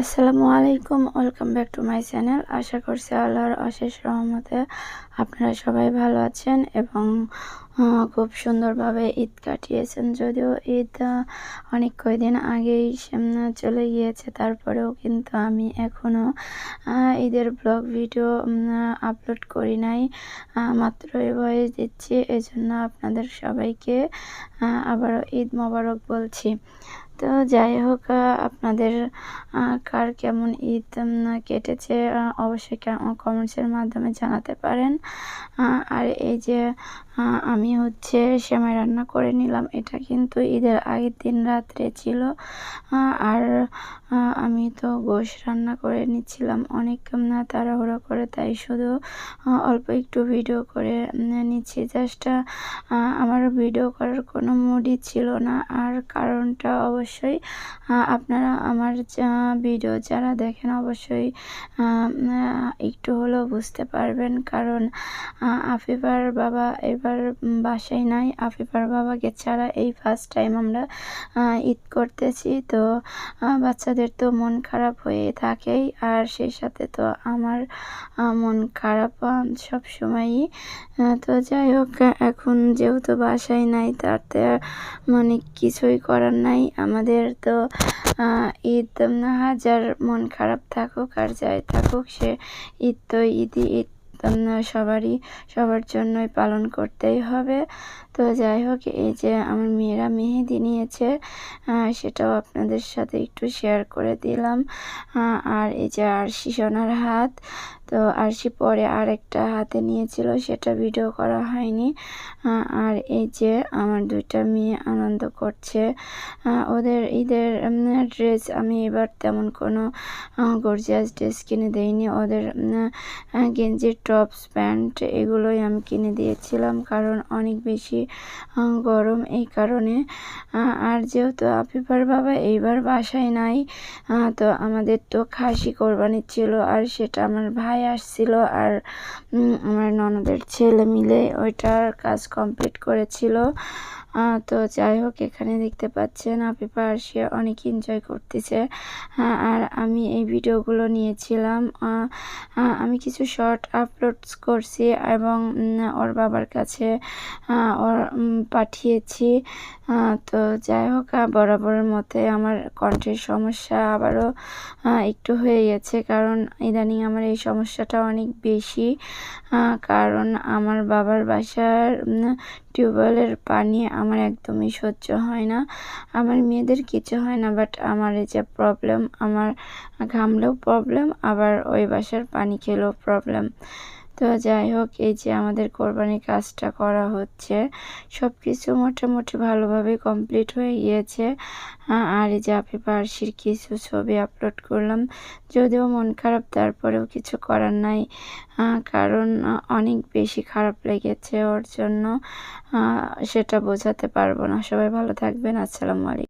আসসালামু আলাইকুম, welcome back to my channel. আশা করছি আল্লাহর অশেষ রহমতে আপনারা সবাই ভালো আছেন এবং খুব সুন্দরভাবে ঈদ কাটিয়েছেন। যদিও ঈদ অনেক কয়দিন আগেই চলে গিয়েছে, তারপরেও কিন্তু আমি এখনও ঈদের ব্লগ ভিডিও আপলোড করি নাই মাত্র ভয়েস দিচ্ছি। এজন্য আপনাদের সবাইকে আবারও ঈদ মোবারক বলছি। তো যাই হোক আপনাদের কার কেমন ঈদ কেটেছে অবশ্যই কমেন্টসের মাধ্যমে জানাতে পারেন। আর এই যে আমি হচ্ছে সেমাই রান্না করে নিলাম এটা কিন্তু ঈদের আগের দিন রাত্রে ছিল। আর আমি তো গোশ রান্না করে নিচ্ছিলাম অনেক উম, তাড়াহুড়ো করে তাই শুধু অল্প একটু ভিডিও করে নিচ্ছি। জাস্ট আমার ভিডিও করার কোনো মুডই ছিল না আর কারণটা অবশ্যই আহ, আপনারা আমার ভিডিও যারা দেখেন অবশ্যই একটু হলেও বুঝতে পারবেন। কারণ আফিফার বাবা এবার বাসায় নাই। আফিফার বাবাকে ছাড়া এই ফার্স্ট টাইম আমরা ঈদ করতেছি। তো বাচ্চাদের তো মন খারাপ হয়ে থাকেই। আর সেই সাথে তো আমার মন খারাপ সব সময়ই তো যাই হোক এখন যেহেতু বাসায় নাই তাতে মানে কিছুই করার নাই। আমাদের তো ঈদ না হাজার মন খারাপ থাকুক আর যাই থাকুক, সে ঈদ তো ঈদই, ঈদ সবারই, সবার জন্যই পালন করতেই হবে। তো যাই হোক, এই যে আমার মেয়েরা মেহেদি নিয়েছে সেটাও আপনাদের সাথে একটু শেয়ার করে দিলাম। আর এই যে আর শিশনার হাত তো আরশি পরে আরেকটা হাতে নিয়েছিল, সেটা ভিডিও করা হয়নি। আর এই যে আমার দুইটা মেয়ে আনন্দ করছে। ওদের ঈদের ড্রেস আমি এবার তেমন কোনো গর্জিয়াস ড্রেস কিনে দেইনি। ওদের গেঞ্জি টপস প্যান্ট এগুলোই আমি কিনে দিয়েছিলাম কারণ অনেক বেশি গরম এই কারণে। আর যেহেতু আফিফার বাবা এইবার বাসায় নাই তো আমাদের তো খাসি কোরবানি ছিল আর সেটা আমার ভাই আসছিল আর আমার ননদের ছেলে মিলে ওইটার কাজ কমপ্লিট করেছিল। তো যাই হোক, এখানে দেখতে পাচ্ছেন আপিপা সে অনেক এনজয় করতেছে। আর আমি এই ভিডিওগুলো নিয়েছিলাম। আমি কিছু শর্ট আপলোডস করছি এবং ওর বাবার কাছে ওর পাঠিয়েছি। তো যাই হোক বরাবরের মতে আমার কণ্ঠের সমস্যা আবারও একটু হয়ে গেছে। কারণ ইদানিং আমার এই সমস্যাটা অনেক বেশি। কারণ আমার বাবার বাসার টিউবওয়েলের পানি আমার একদমই সহ্য হয় না। আমার মেয়েদের কিছু হয় না বাট আমার এই যে প্রবলেম আমার ঘামলেও প্রবলেম আবার ওই বাসার পানি খেলেও প্রবলেম তো যাই হোক, এই যে আমাদের কোরবানির কাজটা করা হচ্ছে সব কিছু মোটামুটি ভালোভাবে কমপ্লিট হয়ে গিয়েছে। আর এই যে আপি পার্সির কিছু ছবি আপলোড করলাম, যদিও মন খারাপ, তারপরেও কিছু করার নাই। কারণ অনেক বেশি খারাপ লেগেছে ওর জন্য সেটা বোঝাতে পারব না। সবাই ভালো থাকবেন, আসসালামু আলাইকুম।